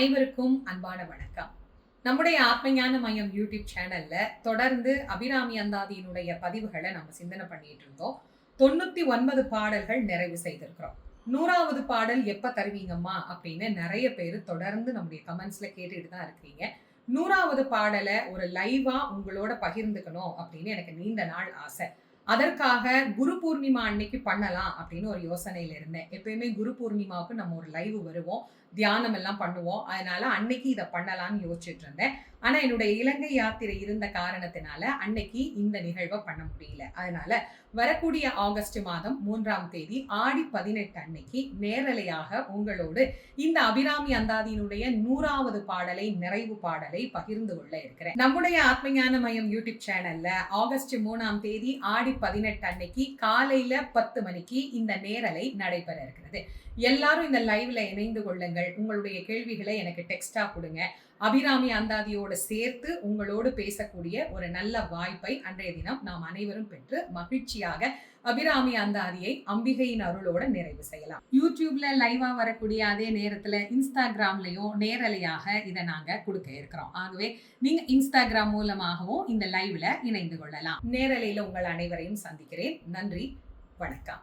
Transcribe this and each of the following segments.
அனைவருக்கும் அன்பான வணக்கம். நம்முடைய ஆத்மஞான மையம் யூடியூப் சேனல்ல தொடர்ந்து அபிராமி அந்தாதியினுடைய பதிவுகளை நம்ம சிந்தனை பண்ணிட்டு இருந்தோம். தொண்ணூத்தி ஒன்பது பாடல்கள் நிறைவு செய்திருக்கிறோம். நூறாவது பாடல் எப்ப தருவீங்கம்மா அப்படின்னு நிறைய பேர் தொடர்ந்து நம்முடைய கமெண்ட்ஸ்ல கேட்டுட்டு தான் இருக்கிறீங்க. நூறாவது பாடலை ஒரு லைவா உங்களோட பகிர்ந்துக்கணும் அப்படின்னு எனக்கு நீண்ட நாள் ஆசை. அதற்காக குரு பூர்ணிமா அன்னைக்கு பண்ணலாம் அப்படின்னு ஒரு யோசனையில இருந்தேன். எப்பயுமே குரு பூர்ணிமாவுக்கு நம்ம ஒரு லைவ் வருவோம். தியானம் எல்லாம் பண்ணுவோம். அதனால அன்னைக்கு இதை பண்ணலாம்னு யோசிச்சுட்டு இருந்தேன். ஆனா என்னுடைய இலங்கை யாத்திரை இருந்த காரணத்தினால அன்னைக்கு இந்த நிகழ்வை பண்ண முடியல. அதனால வரக்கூடிய ஆகஸ்ட் மாதம் மூன்றாம் தேதி ஆடி பதினெட்டு அன்னைக்கு நேரலையாக உங்களோடு இந்த அபிராமி அந்தாதியினுடைய நூறாவது பாடலை நிறைவு பாடலை பகிர்ந்து கொள்ள இருக்கிறேன். நம்முடைய ஆத்மஞான மயம் யூடியூப் சேனல்ல ஆகஸ்ட் மூணாம் தேதி ஆடி பதினெட்டு அன்னைக்கு காலையில பத்து மணிக்கு இந்த நேரலை நடைபெற இருக்கிறது. எல்லாரும் இந்த லைவ்ல இணைந்து கொள்ளுங்கள். உங்களுடைய கேள்விகளை எனக்கு டெக்ஸ்டா கொடுங்க. அபிராமி அந்தாதியோடு சேர்த்து உங்களோடு பேசக்கூடிய ஒரு நல்ல வாய்ப்பை அன்றைய தினம் நாம் அனைவரும் பெற்று மகிழ்ச்சியாக அபிராமி அந்தாதியை அம்பிகையின் அருளோட நிறைவு செய்யலாம். யூடியூப்ல லைவா வரக்கூடிய அதே நேரத்துல இன்ஸ்டாகிராம்லயும் நேரலையாக இதை நாங்க கொடுக்க இருக்கிறோம். ஆகவே நீங்க இன்ஸ்டாகிராம் மூலமாகவும் இந்த லைவ்ல இணைந்து கொள்ளலாம். நேரலையில உங்கள் அனைவரையும் சந்திக்கிறேன். நன்றி. வணக்கம்.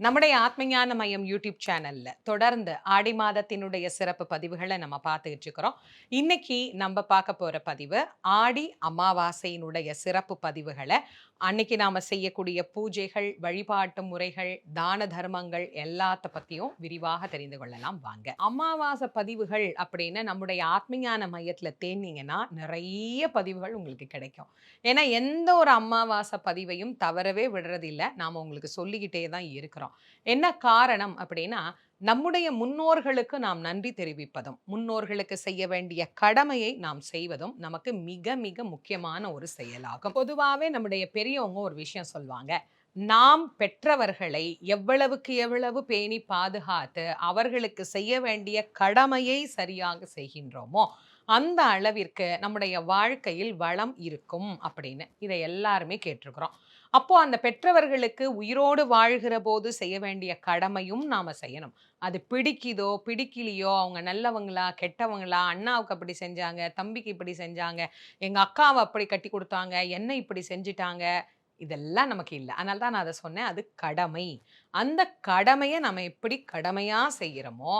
நம்முடைய ஆத்மஞான மையம் யூடியூப் சேனல்ல தொடர்ந்து ஆடி மாதத்தினுடைய சிறப்பு பதிவுகளை நம்ம பார்த்துக்கிட்டு இருக்கிறோம். இன்னைக்கு நம்ம பார்க்க போற பதிவு ஆடி அமாவாசையினுடைய சிறப்பு பதிவுகளை அன்னைக்கு நாம செய்யக்கூடிய பூஜைகள் வழிபாட்டு முறைகள் தான தர்மங்கள் எல்லாத்த பத்தியும் விரிவாக தெரிந்து கொள்ளலாம் வாங்க. அமாவாசை பதிவுகள் அப்படின்னு நம்முடைய ஆத்மஞான மையத்துல தேனீங்கன்னா நிறைய பதிவுகள் உங்களுக்கு கிடைக்கும். ஏன்னா எந்த ஒரு அமாவாசை பதிவையும் தவறவே விடுறதில்லை. நாம உங்களுக்கு சொல்லிக்கிட்டே தான் இருக்கிறோம். என்ன காரணம் அப்படின்னா நம்முடைய முன்னோர்களுக்கு நாம் நன்றி தெரிவிப்பதும் முன்னோர்களுக்கு செய்ய வேண்டிய கடமையை நாம் செய்வதும் நமக்கு மிக மிக முக்கியமான ஒரு செயலாகும். பொதுவாகவே நம்முடைய பெரியவங்க ஒரு விஷயம் சொல்லுவாங்க நாம் பெற்றவர்களை எவ்வளவுக்கு எவ்வளவு பேணி பாதுகாத்து அவர்களுக்கு செய்ய வேண்டிய கடமையை சரியாக செய்கின்றோமோ அந்த அளவிற்கு நம்முடைய வாழ்க்கையில் வளம் இருக்கும் அப்படின்னு இதை எல்லாருமே கேட்டிருக்கிறோம். அப்போ அந்த பெற்றவர்களுக்கு உயிரோடு வாழ்கிற போது செய்ய வேண்டிய கடமையும் நாம செய்யணும். அது பிடிக்குதோ பிடிக்கலையோ அவங்க நல்லவங்களா கெட்டவங்களா அண்ணாவுக்கு அப்படி செஞ்சாங்க தம்பிக்கு இப்படி செஞ்சாங்க எங்க அக்காவை அப்படி கட்டி கொடுத்தாங்க என்ன இப்படி செஞ்சிட்டாங்க இதெல்லாம் நமக்கு இல்லை. அதனால தான் நான் அதை சொன்னேன். அது கடமை. அந்த கடமையை நம்ம எப்படி கடமையாக செய்கிறோமோ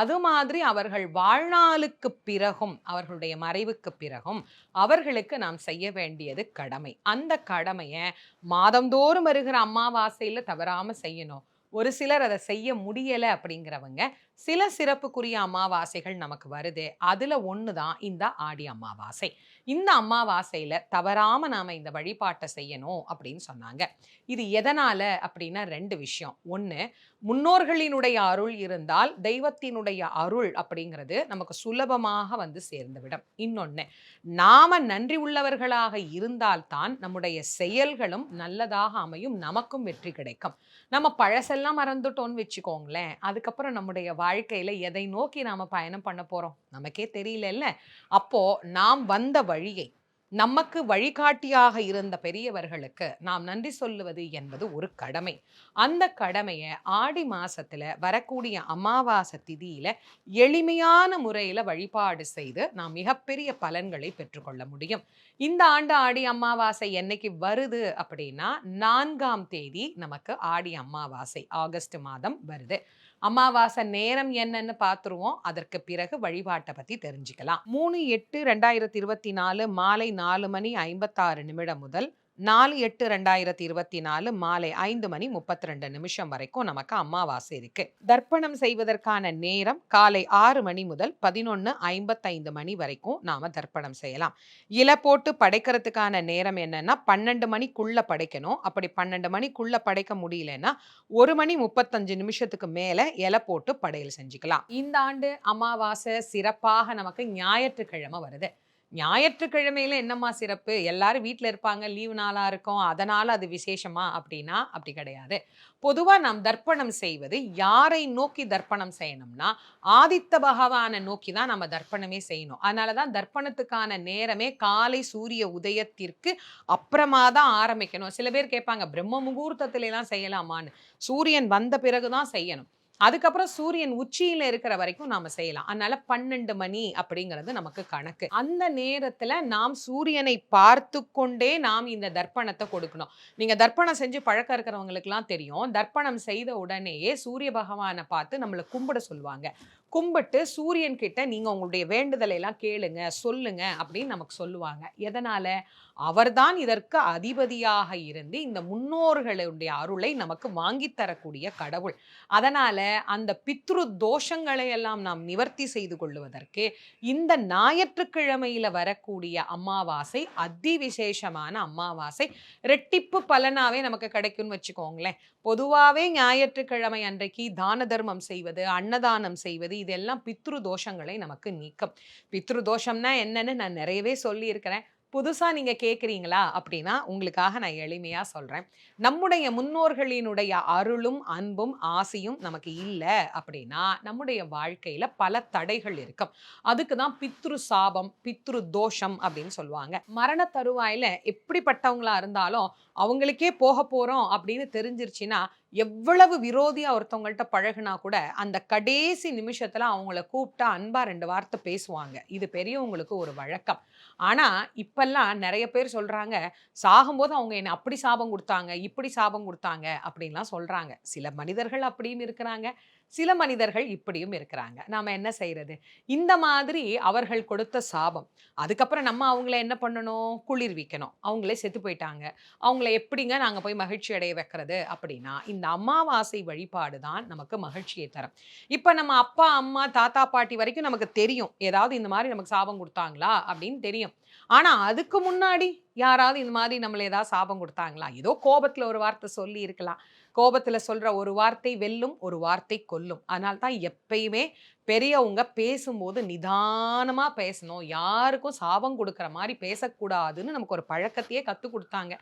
அது மாதிரி அவர்கள் வாழ்நாளுக்கு பிறகும் அவர்களுடைய மறைவுக்கு பிறகும் அவர்களுக்கு நாம் செய்ய வேண்டியது கடமை. அந்த கடமையை மாதந்தோறும் வருகிற அம்மாவாசையில் தவறாமல் செய்யணும். ஒரு சிலர் அதை செய்ய முடியலை அப்படிங்கிறவங்க சில சிறப்புக்குரிய அமாவாசைகள் நமக்கு வருது. அதில் ஒன்று தான் இந்த ஆடி அமாவாசை. இந்த அமாவாசையில் தவறாமல் நாம் இந்த வழிபாட்டை செய்யணும் அப்படின்னு சொன்னாங்க. இது எதனால் அப்படின்னா ரெண்டு விஷயம். ஒன்று முன்னோர்களினுடைய அருள் இருந்தால் தெய்வத்தினுடைய அருள் அப்படிங்கிறது நமக்கு சுலபமாக வந்து சேர்ந்துவிடும். இன்னொன்று நாம நன்றி உள்ளவர்களாக இருந்தால்தான் நம்முடைய செயல்களும் நல்லதாக அமையும் நமக்கும் வெற்றி கிடைக்கும். நம்ம பழசெல்லாம் மறந்துட்டோன்னு வச்சுக்கோங்களேன் அதுக்கப்புறம் நம்முடைய வாழ்க்கையில் எதை நோக்கி நாம பயணம் பண்ண போறோம்? நமக்கே தெரியலல்ல. அப்போ நாம் வந்த வழியை நமக்கு வழிகாட்டியாக இருந்த பெரியவர்களுக்கு நாம் நன்றி சொல்லுவது என்பது ஒரு கடமை. அந்த கடமையை ஆடி மாசத்துல வரக்கூடிய அமாவாசை திதியில எளிமையான முறையில வழிபாடு செய்து நாம் மிகப்பெரிய பலன்களை பெற்றுக்கொள்ள முடியும். இந்த ஆண்டு ஆடி அமாவாசை என்னைக்கு வருது அப்படின்னா நான்காம் தேதி நமக்கு ஆடி அமாவாசை ஆகஸ்ட் மாதம் வருது. அமாவாசை நேரம் என்னன்னு பார்த்துருவோம் அதற்கு பிறகு வழிபாட்டை பற்றி தெரிஞ்சுக்கலாம். மூணு எட்டு ரெண்டாயிரத்தி இருபத்தி நாலு மாலை நாலு மணி ஐம்பத்தாறு நிமிடம் முதல் நாலு எட்டு ரெண்டாயிரத்தி இருபத்தி நாலு மாலை ஐந்து மணி முப்பத்தி ரெண்டு நிமிஷம் வரைக்கும் நமக்கு அமாவாசை இருக்கு. தர்ப்பணம் செய்வதற்கான நேரம் காலை ஆறு மணி முதல் பதினொன்று ஐம்பத்தைந்து மணி வரைக்கும் நாம தர்ப்பணம் செய்யலாம். இலை போட்டு படைக்கிறதுக்கான நேரம் என்னன்னா பன்னெண்டு மணிக்குள்ள படைக்கணும். அப்படி பன்னெண்டு மணிக்குள்ள படைக்க முடியலன்னா ஒரு மணி முப்பத்தஞ்சு நிமிஷத்துக்கு மேல இலை போட்டு படையல் செஞ்சுக்கலாம். இந்த ஆண்டு அமாவாசை சிறப்பாக நமக்கு ஞாயிற்றுக்கிழமை வருது. ஞாயிற்றுக்கிழமையில என்னம்மா சிறப்பு? எல்லாரும் வீட்டில் இருப்பாங்க லீவு நாளாக இருக்கும் அதனால் அது விசேஷமா? அப்படின்னா அப்படி கிடையாது. பொதுவாக நாம் தர்ப்பணம் செய்வது யாரை நோக்கி தர்ப்பணம் செய்யணும்னா ஆதித்த பகவானை நோக்கி தான் நம்ம தர்ப்பணமே செய்யணும். அதனால தான் தர்ப்பணத்துக்கான நேரமே காலை சூரிய உதயத்திற்கு அப்புறமா தான் ஆரம்பிக்கணும். சில பேர் கேட்பாங்க பிரம்ம முகூர்த்தத்திலாம் செய்யலாமான்னு. சூரியன் வந்த பிறகு தான் செய்யணும். அதுக்கப்புறம் சூரியன் உச்சியில இருக்கிற வரைக்கும் நாம செய்யலாம். அதனால பன்னெண்டு மணி அப்படிங்கிறது நமக்கு கணக்கு. அந்த நேரத்தில் நாம் சூரியனை பார்த்து கொண்டே நாம் இந்த தர்ப்பணத்தை கொடுக்கணும். நீங்க தர்ப்பணம் செஞ்சு பழக்கம் இருக்கிறவங்களுக்குலாம் தெரியும். தர்ப்பணம் செய்த உடனேயே சூரிய பகவானை பார்த்து நம்மளை கும்பிட சொல்லுவாங்க. கும்பிட்டு சூரியன் கிட்ட நீங்க உங்களுடைய வேண்டுதலை எல்லாம் கேளுங்க சொல்லுங்க அப்படின்னு நமக்கு சொல்லுவாங்க. எதனால? அவர்தான் இதற்கு அதிபதியாக இருந்து இந்த முன்னோர்களுடைய அருளை நமக்கு வாங்கி தரக்கூடிய கடவுள். அதனால அந்த பித்ரு தோஷங்களை எல்லாம் நாம் நிவர்த்தி செய்து கொள்வதற்கு இந்த ஞாயிற்றுக்கிழமையில வரக்கூடிய அமாவாசை அதி விசேஷமான அமாவாசை ரெட்டிப்பு பலனாவே நமக்கு கிடைக்கும்னு வச்சுக்கோங்களேன். பொதுவாகவே ஞாயிற்றுக்கிழமை அன்றைக்கு தான தர்மம் செய்வது அன்னதானம் செய்வது இதெல்லாம் பித்ரு தோஷங்களை நமக்கு நீக்கும். பித்ரு தோஷம்னா என்னன்னு நான் நிறையவே சொல்லியிருக்கிறேன். புதுசாக நீங்கள் கேட்குறீங்களா அப்படின்னா உங்களுக்காக நான் எளிமையாக சொல்கிறேன் நம்முடைய முன்னோர்களினுடைய அருளும் அன்பும் ஆசையும் நமக்கு இல்லை அப்படின்னா நம்முடைய வாழ்க்கையில் பல தடைகள் இருக்கும். அதுக்கு தான் பித்ரு சாபம் பித்ரு தோஷம் அப்படின்னு சொல்லுவாங்க. மரண தருவாயில் எப்படிப்பட்டவங்களா இருந்தாலும் அவங்களுக்கே போக போகிறோம் அப்படின்னு தெரிஞ்சிருச்சுன்னா எவ்வளவு விரோதியாக ஒருத்தவங்கள்ட்ட பழகுனா கூட அந்த கடைசி நிமிஷத்தில் அவங்கள கூப்பிட்டா அன்பா ரெண்டு வார்த்தை பேசுவாங்க. இது பெரியவங்களுக்கு ஒரு வழக்கம். ஆனால் இப்பெல்லாம் நிறைய பேர் சொல்கிறாங்க சாகும்போது அவங்க என்னை அப்படி சாபம் கொடுத்தாங்க இப்படி சாபம் கொடுத்தாங்க அப்படின்லாம் சொல்கிறாங்க சில மனிதர்கள் அப்படியும் இருக்கிறாங்க. சில மனிதர்கள் இப்படியும் இருக்கிறாங்க. நாம் என்ன செய்கிறது இந்த மாதிரி அவர்கள் கொடுத்த சாபம். அதுக்கப்புறம் நம்ம அவங்கள என்ன பண்ணணும்? குளிர்விக்கணும் அவங்களே செத்து போயிட்டாங்க. அவங்கள எப்படிங்க நாங்கள் போய் மகிழ்ச்சி அடைய வைக்கிறது? அப்படின்னா இந்த அமாவாசை வழிபாடு தான் நமக்கு மகிழ்ச்சியை தரும். இப்போ நம்ம அப்பா அம்மா தாத்தா பாட்டி வரைக்கும் நமக்கு தெரியும். ஏதாவது இந்த மாதிரி நமக்கு சாபம் கொடுத்தாங்களா? அப்படின்னு தெரியும். ஆனால் அதுக்கு முன்னாடி யாராவது இந்த மாதிரி நம்மளை ஏதாவது சாபம் கொடுத்தாங்களா? ஏதோ கோபத்தில் ஒரு வார்த்தை சொல்லி இருக்கலாம். கோபத்தில் சொல்கிற ஒரு வார்த்தை வெல்லும் ஒரு வார்த்தை கொல்லும். அதனால தான் எப்பயுமே பெரியவங்க பேசும்போது நிதானமாக பேசணும். யாருக்கும் சாபம் கொடுக்குற மாதிரி பேசக்கூடாதுன்னு நமக்கு ஒரு பழக்கத்தையே கற்றுக் கொடுத்தாங்க.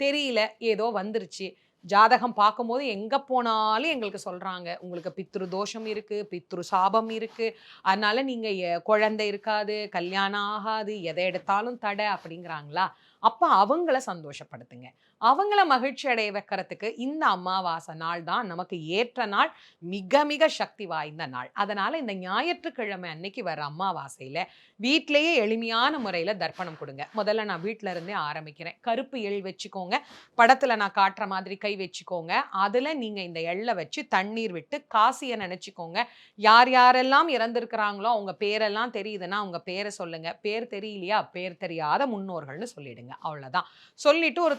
தெரியல ஏதோ வந்துருச்சு. ஜாதகம் பார்க்கும்போது எங்கே போனாலும் எங்களுக்கு சொல்கிறாங்க உங்களுக்கு பித்ரு தோஷம் இருக்குது பித்ரு சாபம் இருக்குது அதனால் நீங்கள் குழந்தை இருக்காது கல்யாணம் ஆகாது எதை எடுத்தாலும் தடை அப்படிங்கிறாங்களா? அப்போ அவங்கள சந்தோஷப்படுத்துங்க. அவங்கள மகிழ்ச்சி அடைய வைக்கிறதுக்கு இந்த அமாவாசை நாள் தான் நமக்கு ஏற்ற நாள் மிக மிக சக்தி வாய்ந்த நாள். அதனால் இந்த ஞாயிற்றுக்கிழமை அன்னைக்கு வர அமாவாசையில் வீட்டிலேயே எளிமையான முறையில் தர்ப்பணம் கொடுங்க. முதல்ல நான் வீட்டில இருந்தே ஆரம்பிக்கிறேன். கருப்பு எள் வச்சுக்கோங்க. படத்தில் நான் காட்டுற மாதிரி கை வச்சுக்கோங்க. அதில் நீங்கள் இந்த எள்ளை வச்சு தண்ணீர் விட்டு காசியை நினச்சிக்கோங்க. யார் யாரெல்லாம் இறந்துருக்கிறாங்களோ அவங்க பேரெல்லாம் தெரியுதுன்னா அவங்க பேரை சொல்லுங்கள் பேர் தெரியலையா? பேர் தெரியாத முன்னோர்கள்னு சொல்லிடுங்க. அவ்வளோதான் சொல்லிட்டு ஒரு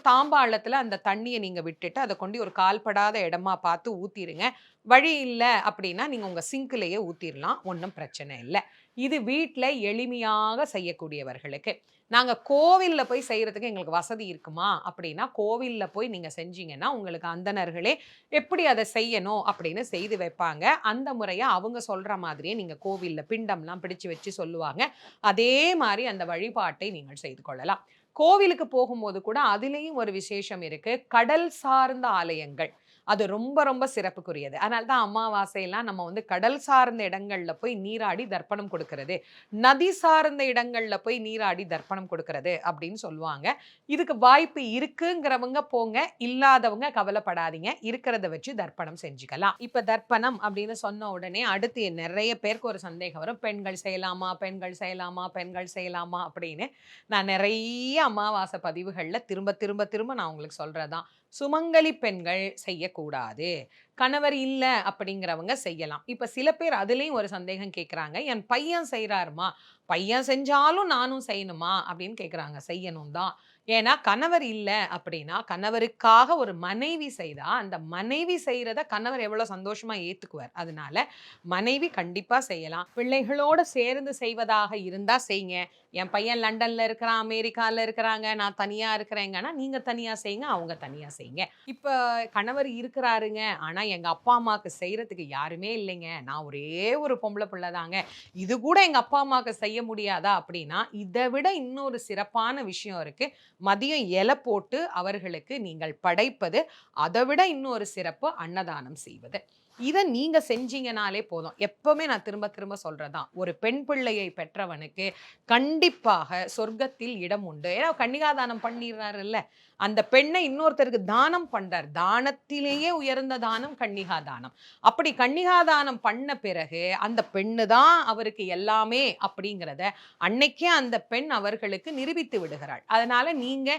காலத்தில் அந்த தண்ணியை நீங்கள் விட்டுட்டு அதை கொண்டு ஒரு கால்படாத இடமா பார்த்து ஊற்றிடுங்க வழி இல்லை அப்படின்னா நீங்கள் உங்கள் சிங்க்லேயே ஊற்றிடலாம் ஒன்றும் பிரச்சனை இல்லை. இது வீட்டில் எளிமையாக செய்யக்கூடியவர்களுக்கு. நாங்கள் கோவிலில் போய் செய்கிறதுக்கு எங்களுக்கு வசதி இருக்குமா? அப்படின்னா கோவிலில் போய் நீங்கள் செஞ்சீங்கன்னா உங்களுக்கு அந்தனர்களே எப்படி அதை செய்யணும் அப்படின்னு செய்து வைப்பாங்க. அந்த முறையை அவங்க சொல்கிற மாதிரியே நீங்கள் கோவிலில் பிண்டம்லாம் பிடிச்சு வச்சு சொல்லுவாங்க. அதே மாதிரி அந்த வழிபாட்டை நீங்கள் செய்து கொள்ளலாம். கோவிலுக்கு போகும்போது கூட அதுலேயும் ஒரு விசேஷம் இருக்கு. கடல் சார்ந்த ஆலயங்கள். அது ரொம்ப ரொம்ப சிறப்புக்குரியது. அதனால தான் அமாவாசையெல்லாம் நம்ம வந்து கடல் சார்ந்த இடங்களில் போய் நீராடி தர்ப்பணம் கொடுக்கறது. நதி சார்ந்த இடங்களில் போய் நீராடி தர்ப்பணம் கொடுக்கறது அப்படின்னு சொல்லுவாங்க. இதுக்கு வாய்ப்பு இருக்குங்கிறவங்க போங்க. இல்லாதவங்க கவலைப்படாதீங்க. இருக்கிறத வச்சு தர்ப்பணம் செஞ்சுக்கலாம். இப்போ தர்ப்பணம் அப்படின்னு சொன்ன உடனே அடுத்து நிறைய பேருக்கு ஒரு சந்தேகம் வரும். பெண்கள் செய்யலாமா? பெண்கள் செய்யலாமா? பெண்கள் செய்யலாமா? அப்படின்னு நான் நிறைய அமாவாசை பதிவுகளில் திரும்ப திரும்ப திரும்ப நான் உங்களுக்கு சொல்கிறதான் சுமங்கலி பெண்கள் செய்யக்கூடாது. கணவர் இல்லை அப்படிங்கிறவங்க செய்யலாம். இப்போ சில பேர் அதுலேயும் ஒரு சந்தேகம் கேட்குறாங்க என் பையன் செய்கிறாருமா பையன் செஞ்சாலும் நானும் செய்யணுமா? அப்படின்னு கேட்குறாங்க செய்யணும் தான் ஏன்னா கணவர் இல்லை அப்படின்னா, கணவருக்காக ஒரு மனைவி செய்தா, அந்த மனைவி செய்கிறத கணவர் எவ்வளோ சந்தோஷமாக ஏற்றுக்குவார் அதனால மனைவி கண்டிப்பாக செய்யலாம். பிள்ளைகளோடு சேர்ந்து செய்வதாக இருந்தால் செய்யுங்க. என் பையன் லண்டனில் இருக்கிறான், அமெரிக்காவில் இருக்கிறாங்க, நான் தனியாக இருக்கிறேங்கன்னா, நீங்கள் தனியாக செய்யுங்க, அவங்க தனியாக செய்யுங்க. இப்போ கணவர் இருக்கிறாருங்க, ஆனால் எங்கள் அப்பா, அம்மாவுக்கு செய்கிறதுக்கு யாருமே இல்லைங்க. நான் ஒரே ஒரு பொம்பளை பிள்ளை தாங்க. இது கூட எங்கள் அப்பா, அம்மாவுக்கு செய்ய முடியாதா? அப்படின்னா, இதை விட இன்னொரு சிறப்பான விஷயம் இருக்கு. மதியம் இலை போட்டு அவர்களுக்கு நீங்கள் படைப்பது, அதை விட இன்னொரு சிறப்பு அன்னதானம் செய்வது. இதை நீங்க செஞ்சீங்கனாலே போதும். எப்பவுமே நான் திரும்ப திரும்ப சொல்றதான் ஒரு பெண் பிள்ளையை பெற்றவனுக்கு கண்டிப்பாக சொர்க்கத்தில் இடம் உண்டு. ஏன்னா கன்னிகாதானம் பண்ணிடுறாருல்ல அந்த பெண்ணை இன்னொருத்தருக்கு தானம் பண்றார். தானத்திலேயே உயர்ந்த தானம் கன்னிகா தானம் அப்படி கன்னிகா தானம் பண்ண பிறகு அந்த பெண்ணு தான் அவருக்கு எல்லாமே அப்படிங்கிறத அன்னைக்கே அந்த பெண் அவர்களுக்கு நிரூபித்து விடுகிறாள். அதனால நீங்க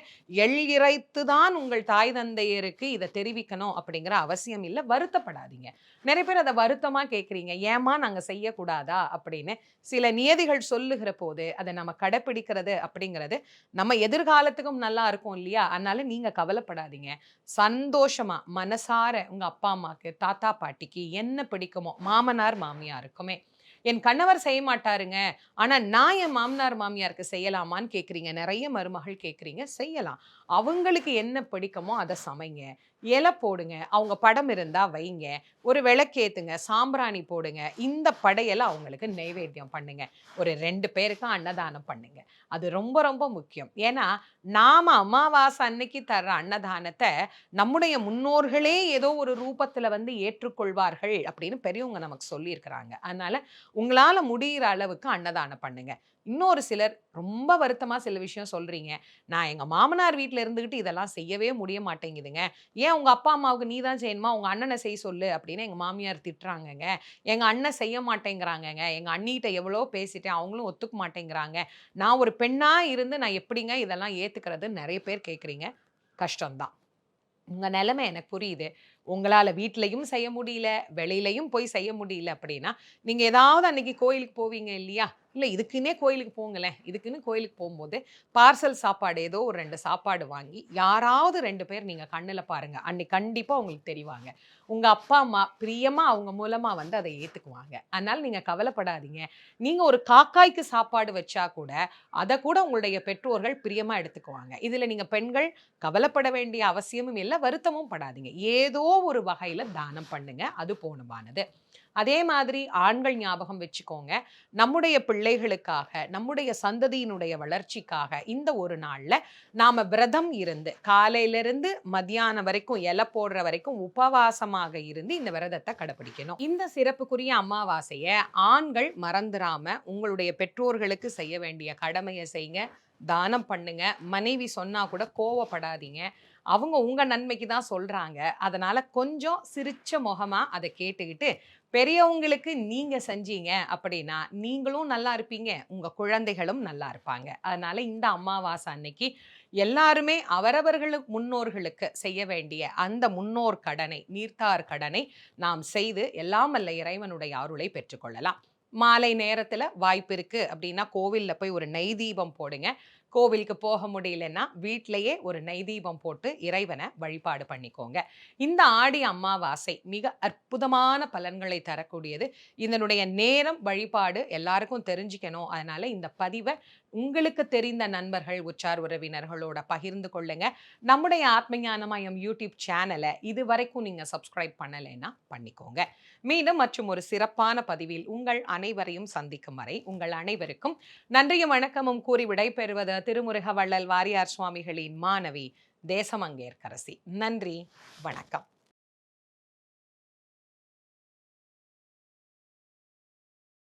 எள் இறைத்து தான் உங்கள் தாய் தந்தையருக்கு இதை தெரிவிக்கணும் அப்படிங்கிற அவசியம் இல்லை. வருத்தப்படாதீங்க. நிறைய பேர் அதை வருத்தமா கேட்குறீங்க ஏமா நாங்க செய்யக்கூடாதா? அப்படின்னு சில நியதிகள் சொல்லுகிற போது அதை நம்ம கடைப்பிடிக்கிறது அப்படிங்கிறது நம்ம எதிர்காலத்துக்கும் நல்லா இருக்கும் இல்லையா? அதனால நீங்க கவலைப்படாதீங்க. சந்தோஷமா மனசார உங்க அப்பா அம்மாவுக்கு தாத்தா பாட்டிக்கு என்ன பிடிக்குமோ மாமனார் மாமியாருக்குமே. என் கணவர் செய்ய மாட்டாருங்க. ஆனா நான் என் மாமனார் மாமியாருக்கு செய்யலாமான்னு கேட்குறீங்க நிறைய மருமகள் கேட்குறீங்க செய்யலாம். அவங்களுக்கு என்ன பிடிக்குமோ அதை சமைங்க. இலை போடுங்க. அவங்க படம் இருந்தால் வைங்க. ஒரு விளக்கேத்துங்க சாம்பிராணி போடுங்க. இந்த படையலை அவங்களுக்கு நைவேத்தியம் பண்ணுங்க. ஒரு ரெண்டு பேருக்கும் அன்னதானம் பண்ணுங்க. அது ரொம்ப ரொம்ப முக்கியம். ஏன்னா நாம் அமாவாசை அன்னைக்கு தர்ற அன்னதானத்தை நம்முடைய முன்னோர்களே ஏதோ ஒரு ரூபத்தில் வந்து ஏற்றுக்கொள்வார்கள் அப்படின்னு பெரியவங்க நமக்கு சொல்லியிருக்கிறாங்க. அதனால உங்களால் முடிகிற அளவுக்கு அன்னதானம் பண்ணுங்க. இன்னொரு சிலர் ரொம்ப வருத்தமாக சில விஷயம் சொல்கிறீங்க நான் எங்கள் மாமனார் வீட்டில் இருந்துக்கிட்டு இதெல்லாம் செய்யவே முடிய மாட்டேங்குதுங்க. ஏன் உங்கள் அப்பா அம்மாவுக்கு நீ தான் செய்யணுமா? உங்கள் அண்ணனை செய்ய சொல்லு அப்படின்னு எங்கள் மாமியார் திட்டுறாங்கங்க. எங்கள் அண்ணன் செய்ய மாட்டேங்கிறாங்கங்க. எங்கள் அண்ணிகிட்ட எவ்வளோ பேசிட்டேன். அவங்களும் ஒத்துக்க மாட்டேங்கிறாங்க. நான் ஒரு பெண்ணாக இருந்து நான் எப்படிங்க இதெல்லாம் ஏற்றுக்கிறது நிறைய பேர் கேட்குறீங்க கஷ்டம்தான். உங்கள் நிலைமை எனக்கு புரியுது. உங்களால் வீட்லையும் செய்ய முடியல வெளியிலையும் போய் செய்ய முடியல அப்படின்னா நீங்கள் ஏதாவது அன்றைக்கி கோயிலுக்கு போவீங்க இல்லையா? இல்லை இதுக்குன்னே கோயிலுக்கு போங்களேன் இதுக்குன்னு கோயிலுக்கு போகும்போது பார்சல் சாப்பாடு ஏதோ ஒரு ரெண்டு சாப்பாடு வாங்கி யாராவது ரெண்டு பேர் நீங்கள் கண்ணில் பாருங்கள் அன்னைக்கு கண்டிப்பாக உங்களுக்கு தெரிவாங்க. உங்கள் அப்பா அம்மா பிரியமாக அவங்க மூலமாக வந்து அதை ஏற்றுக்குவாங்க அதனால் நீங்கள் கவலைப்படாதீங்க. நீங்கள் ஒரு காக்காய்க்கு சாப்பாடு வச்சா கூட அதை கூட உங்களுடைய பெற்றோர்கள் பிரியமாக எடுத்துக்குவாங்க. இதில் நீங்கள் பெண்கள் கவலைப்பட வேண்டிய அவசியமும் இல்லை வருத்தமும் படாதீங்க. ஏதோ ஒரு வகையில் தானம் பண்ணுங்க. அது போனமானது அதே மாதிரி ஆண்கள் ஞாபகம் வச்சுக்கோங்க. நம்முடைய பிள்ளைகளுக்காக நம்முடைய சந்ததியினுடைய வளர்ச்சிக்காக இந்த ஒரு நாளில் நாம் விரதம் இருந்து காலையிலிருந்து மத்தியானம் வரைக்கும் இலை போடுற வரைக்கும் உபவாசமாக இருந்து இந்த விரதத்தை கடைபிடிக்கணும். இந்த சிறப்புக்குரிய அமாவாசையை ஆண்கள் மறந்துடாம உங்களுடைய பெற்றோர்களுக்கு செய்ய வேண்டிய கடமையை செய்யுங்க தானம் பண்ணுங்க. மனைவி சொன்னா கூட கோவப்படாதீங்க. அவங்க உங்கள் நன்மைக்கு தான் சொல்கிறாங்க அதனால் கொஞ்சம் சிரிச்ச முகமாக அதை கேட்டுக்கிட்டு பெரியவங்களுக்கு நீங்கள் செஞ்சீங்க அப்படின்னா நீங்களும் நல்லா இருப்பீங்க உங்கள் குழந்தைகளும் நல்லா இருப்பாங்க. அதனால் இந்த அமாவாசை அன்னைக்கு எல்லாருமே அவரவர்களுக்கு முன்னோர்களுக்கு செய்ய வேண்டிய அந்த முன்னோர் கடனை நீர்த்தார் கடனை நாம் செய்து எல்லாம் அல்ல இறைவனுடைய அருளை பெற்றுக்கொள்ளலாம் மாலை நேரத்தில் வாய்ப்பு இருக்குது அப்படின்னா கோவிலில் போய் ஒரு நெய் தீபம் போடுங்க. கோவிலுக்கு போக முடியலன்னா வீட்டிலையே ஒரு நெய்தீபம் போட்டு இறைவனை வழிபாடு பண்ணிக்கோங்க. இந்த ஆடி அமாவாசை மிக அற்புதமான பலன்களை தரக்கூடியது. இதனுடைய நேரம் வழிபாடு எல்லாருக்கும் தெரிஞ்சுக்கணும். அதனால இந்த பதிவை உங்களுக்கு தெரிந்த நண்பர்கள் உச்சார் உறவினர்களோட பகிர்ந்து கொள்ளுங்க. நம்முடைய ஆத்மஞானமயம் யூடியூப் சேனலை இது வரைக்கும் நீங்க சப்ஸ்கிரைப் பண்ணலைன்னா பண்ணிக்கோங்க. மீண்டும் மற்றும் ஒரு சிறப்பான பதிவில் உங்கள் அனைவரையும் சந்திக்கும் வரை உங்கள் அனைவருக்கும் நன்றியும் வணக்கமும் கூறி விடைபெறுவது திருமுருக வள்ளல் வாரியார் சுவாமிகளின் மாணவி தேசமங்கேற்கரசி. நன்றி. வணக்கம்.